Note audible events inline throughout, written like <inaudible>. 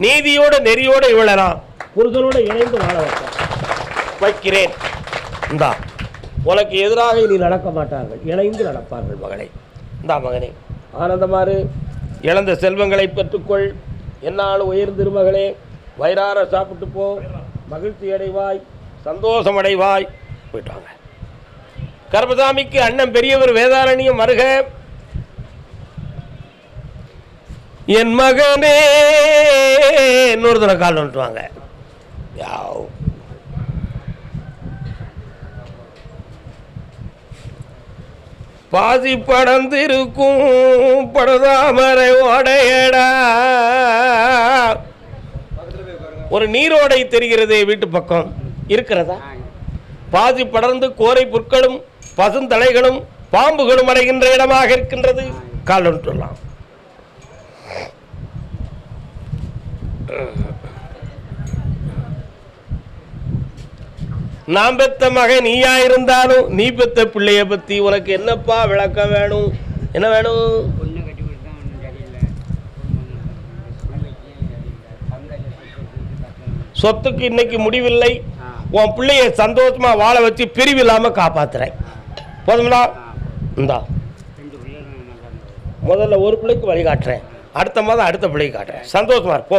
நீதியோட நெறியோட இவளலாம் புருஷனோட இணைந்து வாழ வைக்கிறேன். இந்தா உனக்கு எதிராக இனி நடக்க மாட்டார்கள். இணைந்து நடப்பார்கள் மகனே. இந்தா மகனே. ஆனந்தமாறு இழந்த செல்வங்களை பெற்றுக்கொள். என்னால் உயர்ந்திரு மகளே. வயிறார சாப்பிட்டு போ. மகிழ்ச்சி அடைவாய். சந்தோஷம் அடைவாய். போயிட்டு வாங்க. கர்மசாமிக்கு அண்ணன் பெரியவர் வேதாரண்யம் வருக. என் மகனே இன்னொரு தடவை கால் வந்துட்டு பாதி யாவ். பாசி படந்திருக்கும் படதாமரை ஓடையடா. ஒரு நீரோடை தெரிகிறதே வீட்டு பக்கம். இருக்கிறதா? பாதி படர்ந்து கோரை புற்களும் பசுந்தலைகளும் பாம்புகளும் அடைகின்ற இடமாக இருக்கின்றது. கால் சொல்லலாம் நான் பெத்த மகன் நீயா இருந்தாலும் நீ பெத்த பிள்ளைய பத்தி உனக்கு என்னப்பா விளக்கம் வேணும்? என்ன வேணும்? சொத்துக்கு இன்னைக்கு முடிவில்லை. உன் பிள்ளைய சந்தோஷமா வாழ வச்சு பிரிவில்லாம காப்பாத்துறேன். போதுங்களா இந்தா. முதல்ல ஒரு பிள்ளைக்கு வழி காட்டுறேன் அடுத்த மாதம் அடுத்த பிள்ளைக்கு காட்டுறேன். சந்தோஷமா இரு, போ.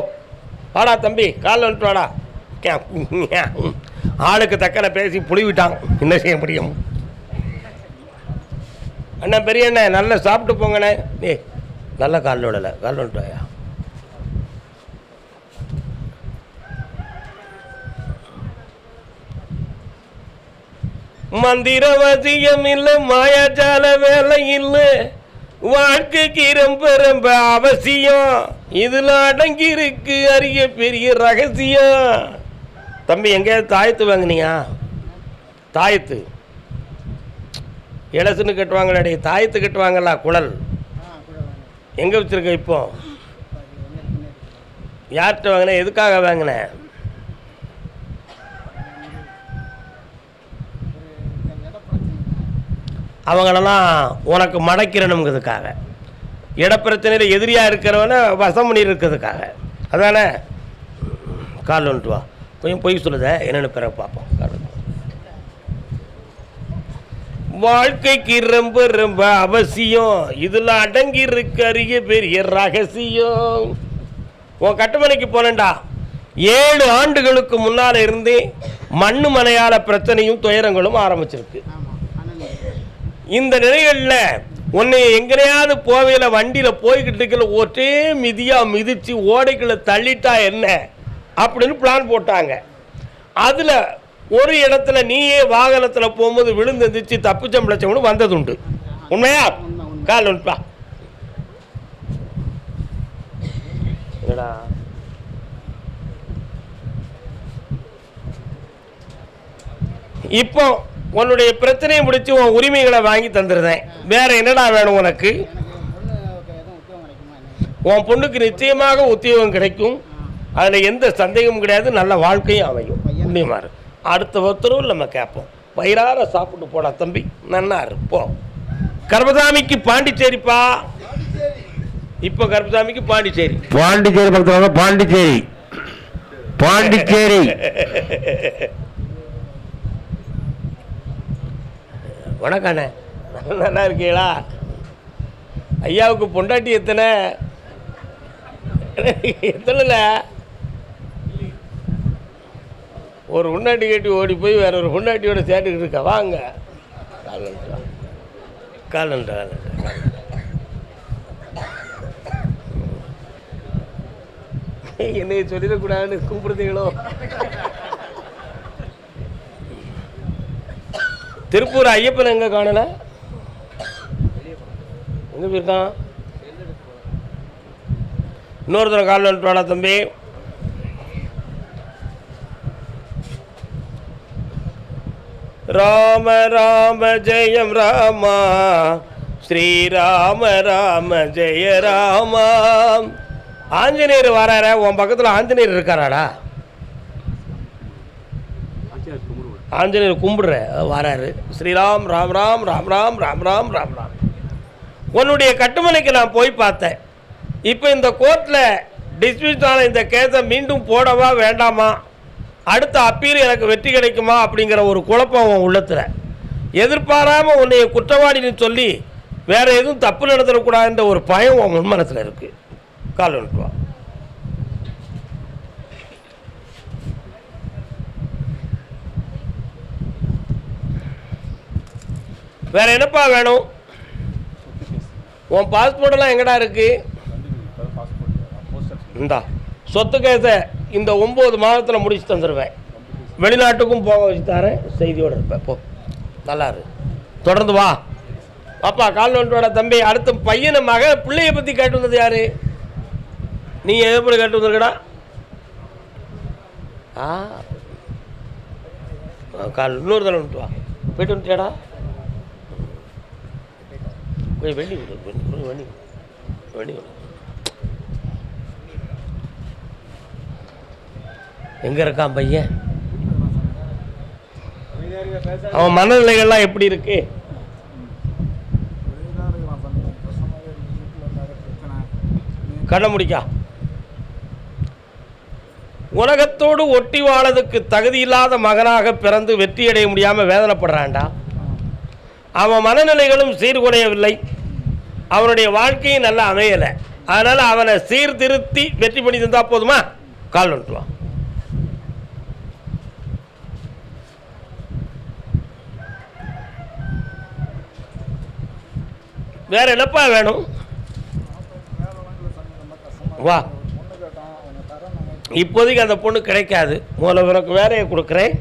வாடா தம்பி காலில் வந்துட்டு வாடா. ஆளுக்கு தக்கன பேசி புளிவிட்டான் என்ன செய்ய முடியும்? அண்ணா பெரிய அண்ணே நல்லா சாப்பிட்டு போங்கண்ணே. ஏ நல்ல காலில் விடலை. காலில் வந்துட்டு வாயா. மந்திரவசியம் இல்லை மாயாஜால வேலை இல்லை. வாழ்க்கைக்கு ரொம்ப ரொம்ப அவசியம். இதில் அடங்கி இருக்கு அரிய பெரிய ரகசியம். தம்பி எங்கேயாவது தாயத்து வாங்குனியா தாயத்து. இலசுன்னு கட்டுவாங்களே தாயத்து கட்டுவாங்களா? குழல். எங்கே வச்சிருக்க இப்போ? யார்கிட்ட வாங்கின? எதுக்காக வாங்கினேன் அவங்களெல்லாம் உனக்கு மடக்கிறணுங்கிறதுக்காக இடப்பிரச்சனையில் எதிரியாக இருக்கிறவன வசம் பண்ணி இருக்கிறதுக்காக அதானே? கால் வந்துட்டு வா. கொஞ்சம் பொய் சொல்லுத. என்னென்னு பிறகு பார்ப்போம். கால். வாழ்க்கைக்கு ரொம்ப ரொம்ப அவசியம். இதில் அடங்கி இருக்க அரிய பெரிய ரகசியம். உன் கட்டுமனைக்கு போனேன்டா. ஏழு ஆண்டுகளுக்கு முன்னால் இருந்தே மண்ணு மனையால பிரச்சனையும் துயரங்களும் ஆரம்பிச்சிருக்கு. இந்த நிலைகளில் உன்னை எங்கனையாவது போவையில் வண்டியில் போய்கிட்டு இருக்கல ஒரே மிதியாக மிதித்து ஓடைக்குள்ள தள்ளிட்டா என்ன? அப்படின்னு பிளான் போட்டாங்க. அதில் ஒரு இடத்துல நீயே வாகனத்தில் போகும்போது விழுந்து எந்திரிச்சு தப்பிச்சம் பிழைச்சவனு வந்ததுண்டு. உண்மையா? உண்மை, உண்மை. கால் என்னடா? இப்போ உன்னுடைய பிரச்சனையை முடிச்சு உன் உரிமைகளை வாங்கி தந்துருந்தேன். வேற என்னடா வேணும் உனக்கு? உன் பொண்ணுக்கு நிச்சயமாக உத்தியோகம் கிடைக்கும். அதில் எந்த சந்தேகமும் கிடையாது. நல்ல வாழ்க்கையும் அமையும். புண்ணியமாறு அடுத்த ஒருத்தரும் நம்ம கேட்போம். வயிறார சாப்பிட்டு போடா தம்பி. நன்னா இரு போ கர்மசாமிக்கு பாண்டிச்சேரிப்பா? இப்போ கர்மசாமிக்கு பாண்டிச்சேரி. பாண்டிச்சேரி பக்கத்தில் பாண்டிச்சேரி. பாண்டிச்சேரி. <laughs> வணக்கண்ணே. நல்லா இருக்கீங்களா? ஐயாவுக்கு பொண்டாட்டி எத்தனை? எத்தனைல ஒரு பொண்டாட்டி கட்டி ஓடி போய் வேற ஒரு பொண்டாட்டியோட சேர்த்துக்கிட்டு இருக்கா? வாங்க. காலண்டா காலண்டா. என்னைய சொல்லிடக்கூடாதுன்னு கூப்பிடுறீங்களோ? திருப்பூர் ஐயப்பன் எங்கே காணல? எங்கே போயிருக்கான்? இன்னொரு தடவை காலில் வந்துட்டு தம்பி? ராம ராம ஜெயம் ராமா. ஸ்ரீராம ராம ஜெய ராமா. ஆஞ்சநேயர் வராரா உன் பக்கத்தில் ஆஞ்சநேயர் இருக்காராடா? ஆஞ்சநேயர் கும்பிடுற வராரு. ஸ்ரீராம் ராம் ராம் ராம் ராம் ராம் ராம் ராம் ராம். உன்னுடைய கட்டுமனைக்கு நான் போய் பார்த்தேன். இப்போ இந்த கோர்ட்டில் டிஸ்மிஸ் ஆன இந்த கேஸை மீண்டும் போடவா வேண்டாமா? அடுத்த அப்பீல் எனக்கு வெற்றி கிடைக்குமா? அப்படிங்கிற ஒரு குழப்பம் உன் உள்ளத்தில். எதிர்பாராமல் உன்னைய குற்றவாளின்னு சொல்லி வேற எதுவும் தப்பு நடத்தக்கூடாதுன்ற ஒரு பயம் உன் முன்மனத்தில் இருக்குது கால் வந்துட்டு வா வேற என்னப்பா வேணும்? உன் பாஸ்போர்ட்டெல்லாம் எங்கடா இருக்கு? இந்தா சொத்து கேஸை இந்த ஒம்பது மாதத்தில் முடிச்சு தந்துடுவேன் வெளிநாட்டுக்கும் போக வச்சு தரேன் செய்தியோடு இருப்பேன். போ நல்லா இரு. தொடர்ந்து வா. அப்பா கால் நோட்டோட தம்பி அடுத்த பையனை மக பிள்ளைய பற்றி கேட்டு வந்தது யாரு? நீ போல கேட்டு வந்திருக்கடா? ஆ. ஆ, கால் இன்னொரு தடவை வந்துட்டு வா. போயிட்டு வந்துட்டியாடா? போய் வெள்ளி விடு வெள்ளி விடு, வெள்ளி விடு. இருக்கான் பையன்? அவன் மனநிலைகள்லாம் எப்படி இருக்கு? கண்ண முடிக்கா. உலகத்தோடு ஒட்டி வாழறதுக்கு தகுதியில்லாத மகனாக பிறந்து வெற்றியடைய முடியாமல் வேதனைப்படுறான்டா. அவன் மனநிலைகளும் சீர்குலையவில்லை. அவனுடைய வாழ்க்கையும் நல்லா அமையலை. அதனால் அவனை சீர்திருத்தி வெற்றி பண்ணி தந்தா போதுமா? கால் வந்துட்டு வேற என்னப்பா வேணும்? வா. இப்போதைக்கு அந்த பொண்ணு கிடைக்காது. முதல்ல உனக்கு வேலையை கொடுக்குறேன்.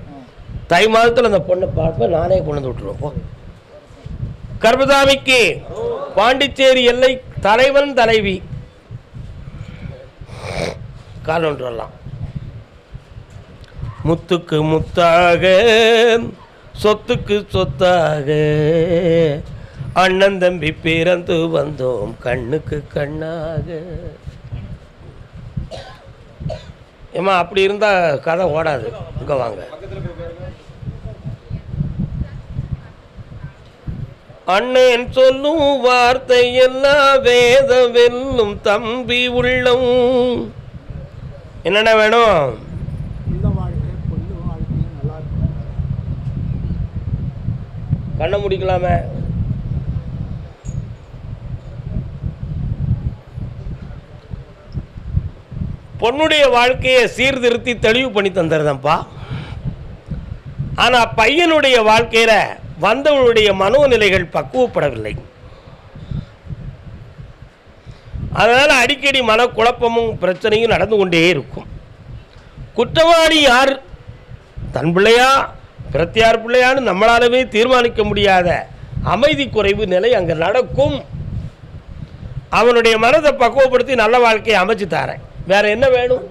தை மாதத்தில் அந்த பொண்ணை பார்ப்பேன். நானே கொண்டு வந்து விட்டுருவேன். கர்பதாமிக்கு பாண்டிச்சேரி எல்லை தலைவன் தலைவி. கால் முத்துக்கு முத்தாக சொத்துக்கு சொத்தாக. அண்ணன் தம்பி பிறந்து வந்தோம் கண்ணுக்கு கண்ணாக. ஏம்மா அப்படி இருந்தால் கதை ஓடாது. இங்கே வாங்க. அண்ணன் சொல்லும் வார்த்தை எல்லாம் வேத வெல்லும் தம்பி உள்ளம். என்னென்ன வேணும்? கண்ணை முடிக்கலாமே. பொண்ணுடைய வாழ்க்கையை சீர்திருத்தி தெளிவு பண்ணி தந்துடுறேன்ப்பா ஆனால் பையனுடைய வாழ்க்கையில் வந்தவனுடைய மனோநிலைகள் பக்குவப்படவில்லை. அதனால் அடிக்கடி மனக்குழப்பமும் பிரச்சனையும் நடந்து கொண்டே இருக்கும். குற்றவாளி யார்? தன் பிள்ளையா? பிரத்தியார் பிள்ளையான்னு நம்மளாலவே தீர்மானிக்க முடியாத அமைதி குறைவு நிலை அங்கே நடக்கும். அவனுடைய மனதை பக்குவப்படுத்தி நல்ல வாழ்க்கையை அமைச்சு தாரேன். வேற என்ன வேணும்?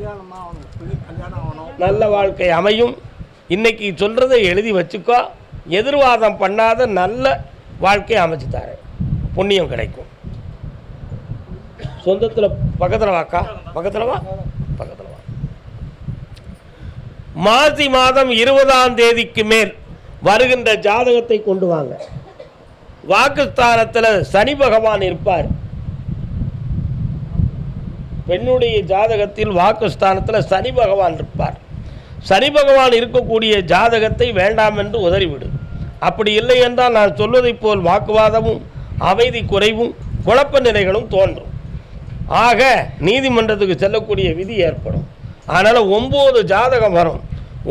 நல்ல வாழ்க்கை அமையும். இன்னைக்கு சொல்றதை எழுதி வச்சுக்கோ. எதிர்வாதம் பண்ணாத நல்ல வாழ்க்கையை அமைச்சு தரேன் புண்ணியம் கிடைக்கும். சொந்தத்தில் பக்கத்தில் வாக்கா? பக்கத்தில் வா. பக்கத்தில் வா. மாசி மாதம் இருபதாம் தேதிக்கு மேல் வருகின்ற ஜாதகத்தை கொண்டு வாங்க. வாக்குஸ்தானத்தில் சனி பகவான் இருப்பார். பெண்ணுடைய ஜாதகத்தில் வாக்குஸ்தானத்தில் சனி பகவான் இருப்பார். சனி பகவான் இருக்கக்கூடிய ஜாதகத்தை வேண்டாம் என்று உதறிவிடு. அப்படி இல்லை என்றால் நான் சொல்வதைப் போல் வாக்குவாதமும் அமைதி குறைவும் குழப்ப நிலைகளும் தோன்றும். ஆக நீதிமன்றத்துக்கு செல்லக்கூடிய விதி ஏற்படும். அதனால் ஒம்பது ஜாதகம் வரும்.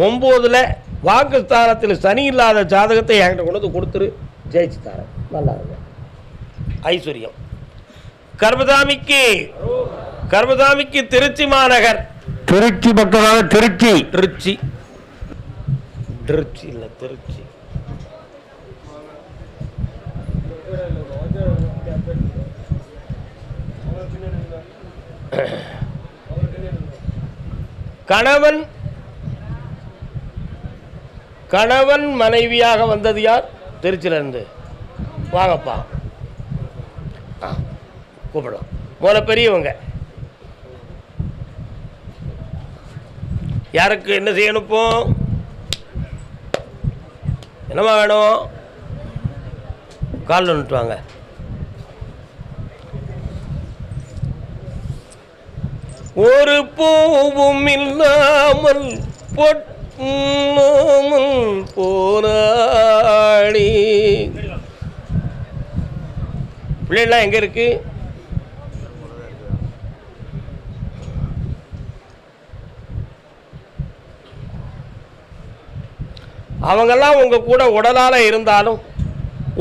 ஒம்போதில் வாக்குஸ்தானத்தில் சனி இல்லாத ஜாதகத்தை என்கிட்ட கொண்டு வந்து கொடுத்துரு. ஜெயிச்சு தரேன். நல்லா இருக்கும் ஐஸ்வர்யம். கர்மதாமிக்கு கர்மதாமிக்கு திருச்சி மாநகர். திருச்சி பக்கமாக திருச்சி. திருச்சி. திருச்சி இல்லை திருச்சி. கணவன் கணவன் மனைவியாக வந்தது யார்? திருச்சியிலேருந்து. வாங்கப்பா. ஆ கூப்பிடலாம். முதல்ல பெரியவங்க. யாருக்கு என்ன செய்யணும் இப்போ என்னம்மா வேணும்? காலில் நிட்டு வாங்க. ஒரு பூவும் இல்லாமல் பொன்னாமல் போராடி. பிள்ளைலாம் எங்கே இருக்கு? அவங்கெல்லாம் உங்கள் கூட உடலால் இருந்தாலும்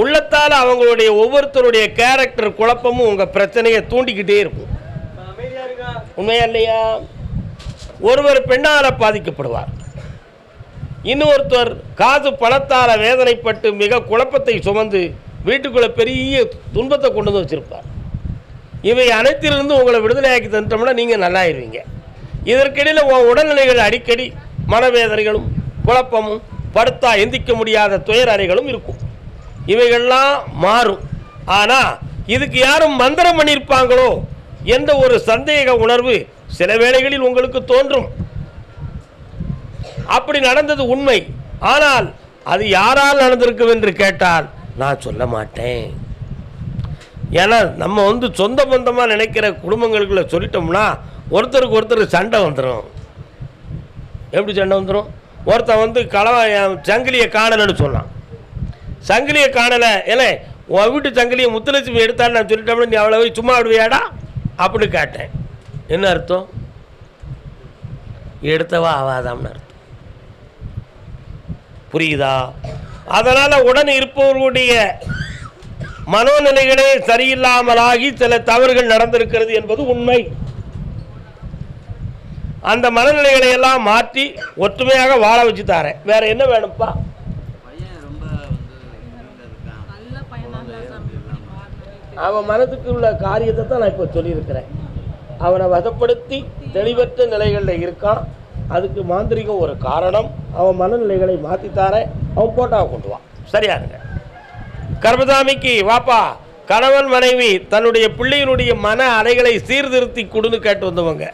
உள்ளத்தால் அவங்களுடைய ஒவ்வொருத்தருடைய கேரக்டர் குழப்பமும் உங்கள் பிரச்சனையை தூண்டிக்கிட்டே இருக்கும். உண்மையா இல்லையா? ஒருவர் பெண்ணால் பாதிக்கப்படுவார். இன்னொருத்தர் காசு பணத்தால் வேதனைப்பட்டு மிக குழப்பத்தை சுமந்து வீட்டுக்குள்ளே பெரிய துன்பத்தை கொண்டு வந்து வச்சுருப்பார். இவை அனைத்திலிருந்து உங்களை விடுதலையாக்கி தந்துட்டோம்னா நீங்கள் நல்லாயிருவீங்க. இதற்கிடையில் உன் உடல்நிலைகள் அடிக்கடி மனவேதனைகளும் குழப்பமும் படுத்தா எந்திக்க முடியாத துயர் அறைகளும் இருக்கும். இவைகள்லாம் மாறும். ஆனால் இதுக்கு யாரும் மந்திரம் பண்ணியிருப்பாங்களோ என்ற ஒரு சந்தேக உணர்வு சில வேளைகளில் உங்களுக்கு தோன்றும். அப்படி நடந்தது உண்மை. ஆனால் அது யாரால் நடந்திருக்கும் என்று கேட்டால் நான் சொல்ல மாட்டேன். ஏன்னா நம்ம வந்து சொந்த பந்தமாக நினைக்கிற குடும்பங்களுக்குள்ள சொல்லிட்டோம்னா ஒருத்தருக்கு ஒருத்தர் சண்டை வந்துடும் எப்படி சண்டை வந்துடும் ஒருத்தன் வந்து களவ சங்கிலியை காணலைன்னு சொன்னான். சங்கிலியை காணலை ஏன்னா உன் வீட்டு சங்கிலியை முத்துலட்சுமி எடுத்தான்னு நான் சொல்லிட்டோம்னா நீ அவ்வளோ சும்மா விடுவியாடா? அப்படின்னு கேட்டேன். என்ன அர்த்தம்? எடுத்தவா ஆவாதாம்னு அர்த்தம். புரியுதா? அதனால் உடன் இருப்பவர்களுடைய மனோநிலைகளே சரியில்லாமலாகி சில தவறுகள் நடந்திருக்கிறது என்பது உண்மை. அந்த மனநிலைகளை எல்லாம் மாற்றி ஒற்றுமையாக வாழ வச்சு தாரேன். வேற என்ன வேணும்ப்பா? அவன் மனதுக்கு உள்ள காரியத்தை தான் நான் இப்போ சொல்லியிருக்கிறேன். அவனை வசப்படுத்தி தெளிவற்ற நிலைகளில் இருக்கான். அதுக்கு மாந்திரிகம் ஒரு காரணம். அவன் மனநிலைகளை மாற்றித்தாரேன் அவன் போட்டாவை கொண்டு வா. சரியாருங்க கர்மசாமிக்கு வாப்பா கணவன் மனைவி தன்னுடைய பிள்ளையினுடைய மன அலைகளை சீர்திருத்தி கொடுன்னு கேட்டு வந்தவங்க.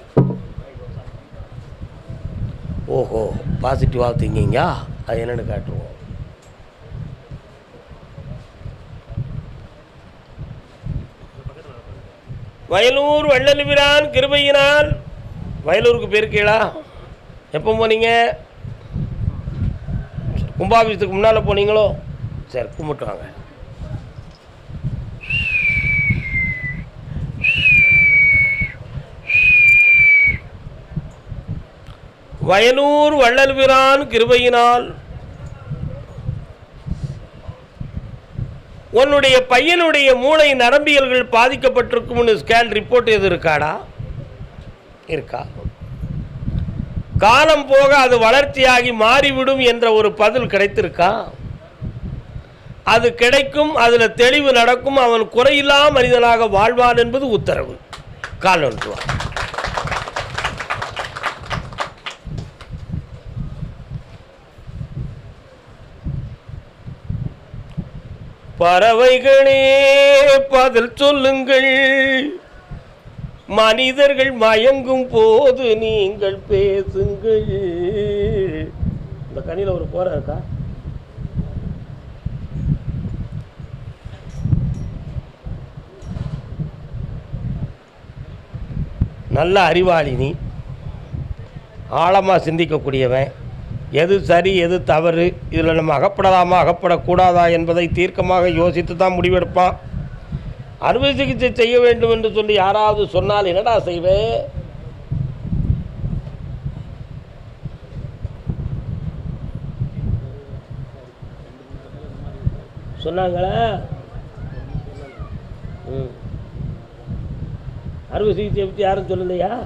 ஓஹோ பாசிட்டிவாக திங்கிங்கா? அது என்னென்னு காட்டுவோம். வயலூர் வள்ளலுவிரான் கிருபையினால். வயலூருக்கு போயிருக்கீங்களா எப்போ போனீங்க? கும்பாபிஷத்துக்கு முன்னால் போனீங்களோ? சரி கும்பிட்டு வாங்க. வயலூர் வள்ளல்பிரான் கிருபையினால் உன்னுடைய பையனுடைய மூளை நரம்பியல்கள் பாதிக்கப்பட்டிருக்கும்னு ஸ்கேன் ரிப்போர்ட் எது இருக்காடா இருக்கா? காலம் போக அது வளர்ச்சியாகி மாறிவிடும் என்ற ஒரு பதில் கிடைத்திருக்கா? அது கிடைக்கும் அதில் தெளிவு நடக்கும் அவன் குறையில்லா மனிதனாக வாழ்வான் என்பது உத்தரவு. கால் பறவைகளே பதில் சொல்லுங்கள். மனிதர்கள் மயங்கும் போது நீங்கள் பேசுங்கள். இந்த கனியில் ஒரு போற இருக்கா? நல்ல அறிவாளி நீ. ஆழமாக சிந்திக்கக்கூடியவன். எது சரி எது தவறு இதில் நம்ம அகப்படலாமா அகப்படக்கூடாதா என்பதை தீர்க்கமாக யோசித்து தான் முடிவெடுப்பான். அறுவை சிகிச்சை செய்ய வேண்டும் என்று சொல்லி யாராவது சொன்னால் என்னடா செய்வேன் சொன்னாங்களா? ம். அறுவை சிகிச்சையை பற்றி யாரும் சொல்லலையா?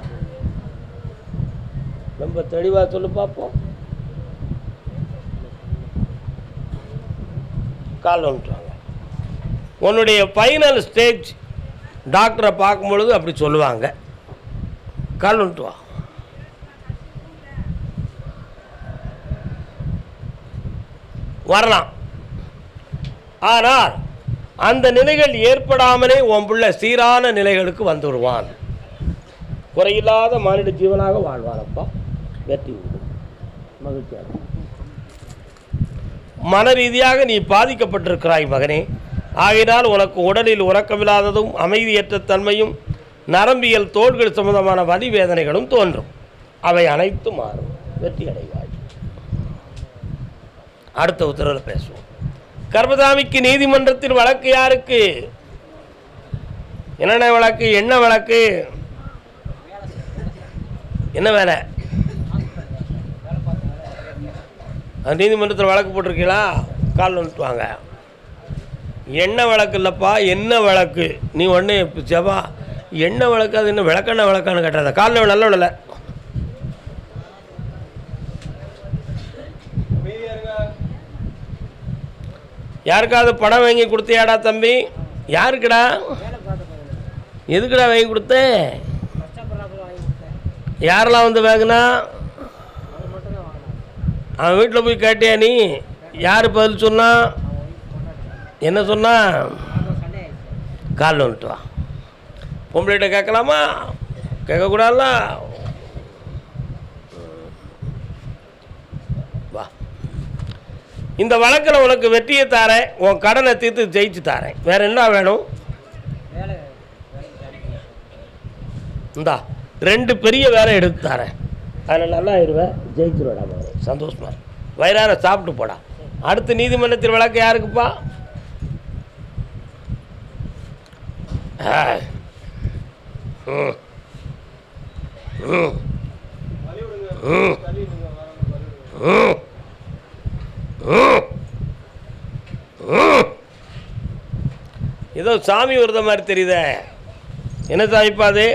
ரொம்ப தெளிவாக சொல்லு பார்ப்போம். கால் வந்துட்டாங்க உன்னுடைய ஃபைனல் ஸ்டேஜ் டாக்டரை பார்க்கும் பொழுது அப்படி சொல்லுவாங்க. கால் வந்துட்டு வா வரலாம். ஆனால் அந்த நிலைகள் ஏற்படாமலே உன் பிள்ளை சீரான நிலைகளுக்கு வந்துடுவான் குறையில்லாத மானிட ஜீவனாக வாழ்வானப்பா. வெற்றி மகிழ்ச்சியாக மன ரீதியாக நீ பாதிக்கப்பட்டிருக்கிறாய் மகனே. ஆகினால் உனக்கு உடலில் உறக்கமில்லாததும் அமைதியற்ற தன்மையும் நரம்பியல் தோள்கள் சம்பந்தமான வலி வேதனைகளும் தோன்றும். அவை அனைத்தும் மாறும். வெற்றி அடைவாய் அடுத்த உத்தரவில் பேசுவோம். கர்மதாமிக்கு நீதிமன்றத்தில் வழக்கு யாருக்கு? என்னென்ன வழக்கு? என்ன வழக்கு? என்ன வேலை அது நீதிமன்றத்தில் வழக்கு போட்டிருக்கீங்களா? கால் வந்துட்டு வாங்க. என்ன வழக்கு இல்லைப்பா? என்ன வழக்கு? நீ ஒன்று ஜபா. என்ன வழக்கு? அது என்ன விளக்கண்ண விளக்கான்னு கேட்டாத. காலில் நல்ல விடலை யாருக்காவது படம் வாங்கி கொடுத்தியாடா தம்பி? யாருக்குடா? எதுக்குடா வாங்கி கொடுத்த? யாரெல்லாம் வந்து வாங்கினா? அவன் வீட்டில் போய் கேட்டியா நீ? யார் பதில் சொன்னா? என்ன சொன்னா? காலில் வந்துட்டு வா. பொம்பளைகிட்ட கேட்கலாமா? கேட்கக்கூடாதுல வா. இந்த வழக்கில் உனக்கு வெற்றியை தாரேன் உன் கடனை தீர்த்து ஜெயிச்சு தாரேன். வேற என்ன வேணும்? இந்தா ரெண்டு பெரிய வேலை எடுத்து தரேன். அதில் நல்லா ஆயிடுவேன் ஜெயிச்சிருவேடா மகனே சந்தோஷமா வயிறார சாப்பிட்டு போடா அடுத்து நீதிமன்றத்தில் வழக்கு யாருக்குப்பா ம். ம். ம். ம். ம். ம். ஏதோ சாமி வருத மாதிரி தெரியுதே என்ன சாமிப்பா அது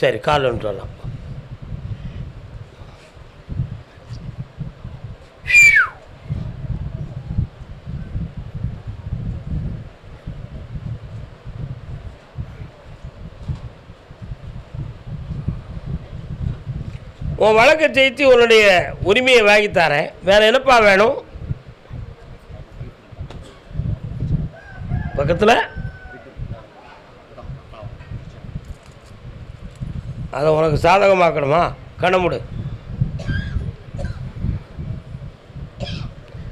சரி கால் ஒன்று வரலாம். உன் வழக்கை ஜெயித்து உன்னுடைய உரிமையை வாங்கி தரேன். வேற என்னப்பா வேணும்? பக்கத்தில்? அதை உனக்கு சாதகமாக்கணுமா? கண்ணமுடு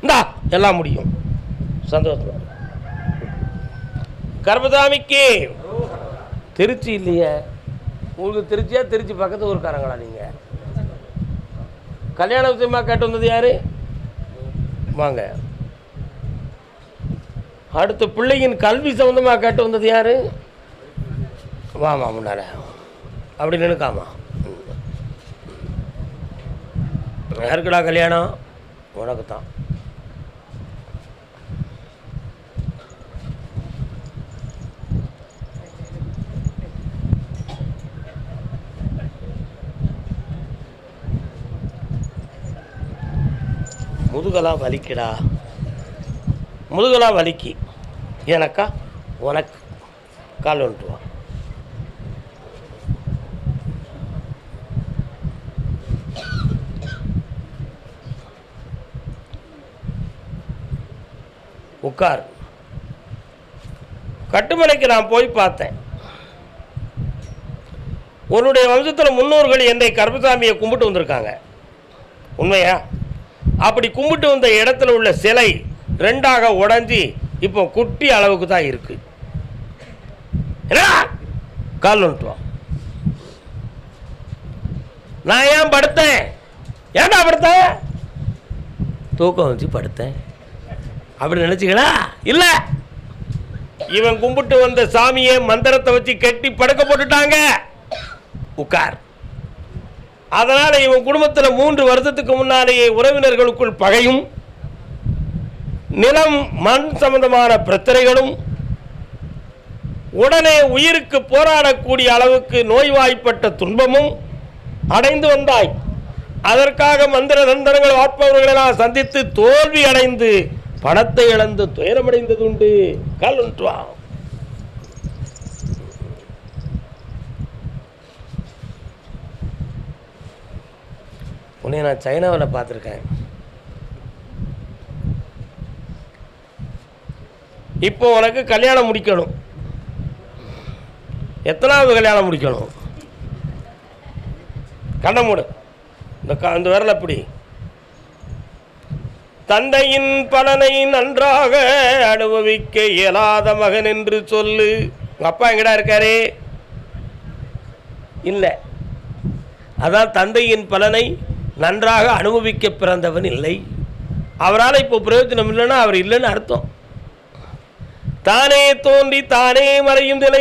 இந்தா எல்லாம் முடியும். சந்தோஷம் கர்மதாமிக்கு திருச்சி இல்லையே. உங்களுக்கு திருச்சியா திருச்சி பக்கத்து ஊருக்காரங்களா நீங்கள் கல்யாண விஷயமா கேட்டு வந்தது யாரு? வாங்க. அடுத்து பிள்ளையின் கல்வி சம்மந்தமாக கேட்டு வந்தது யாரு? வாமா முன்னால. அப்படி நினைக்காமா. யாருக்குடா கல்யாணம்? உனக்கு தான் முதுகெல்லாம் வலிக்குடா. முதுகெல்லாம் வலிக்கு. எனக்கா? உனக்கு. கால் வந்துட்டு உட்கார். கட்டுமலைக்கு நான் போய் பார்த்தேன். உன்னுடைய வம்சத்தில் முன்னோர்கள் என்னை கருப்பசாமியை கும்பிட்டு வந்திருக்காங்க. உண்மையா? அப்படி கும்பிட்டு வந்த இடத்துல உள்ள சிலை ரெண்டாக உடைஞ்சி இப்போ குட்டி அளவுக்கு தான் இருக்கு. என்ன கால் வந்துட்டு நான் ஏன் படுத்தேன்? ஏன்டா படுத்தேன் தூக்கம் வச்சு படுத்தேன். அப்படி நினைச்சீங்களா? இல்லை. இவன் கும்பிட்டு வந்த சாமியை மந்திரத்தை வச்சு கட்டி படுக்க போட்டுட்டாங்க. உட்கார். அதனால இவன் குடும்பத்தில் மூன்று வருஷத்துக்கு முன்னாலேயே உறவினர்களுக்குள் பகையும் நிலம் மண் சம்பந்தமான பிரச்சனைகளும் உடனே உயிருக்கு போராடக்கூடிய அளவுக்கு நோய்வாய்ப்பட்ட துன்பமும் அடைந்து வந்தாய். அதற்காக மந்திர தந்திரங்கள் வாட்பவர்களெல்லாம் சந்தித்து தோல்வி அடைந்து பணத்தை இழந்து துயரமடைந்தது உண்டு கால் ஒன்று உன்னை நான் சைனாவில் பார்த்துருக்கேன். இப்போ உனக்கு கல்யாணம் முடிக்கணும். எத்தனாவது கல்யாணம் முடிக்கணும்? கண்ண மூடு. இந்த க அந்த விரல் அப்படி தந்தையின் பலனை நன்றாக அனுபவிக்க இயலாத மகன் என்று சொல்லு. உங்கள் அப்பா எங்கடா இருக்காரு? இல்லை. அதான் தந்தையின் பலனை நன்றாக அனுபவிக்க பிறந்தவன் இல்லை. அவரால் இப்போ பிரயோஜனம் இல்லைன்னா அவர் இல்லைன்னு அர்த்தம். தானே தோன்றி தானே மறையும் நிலை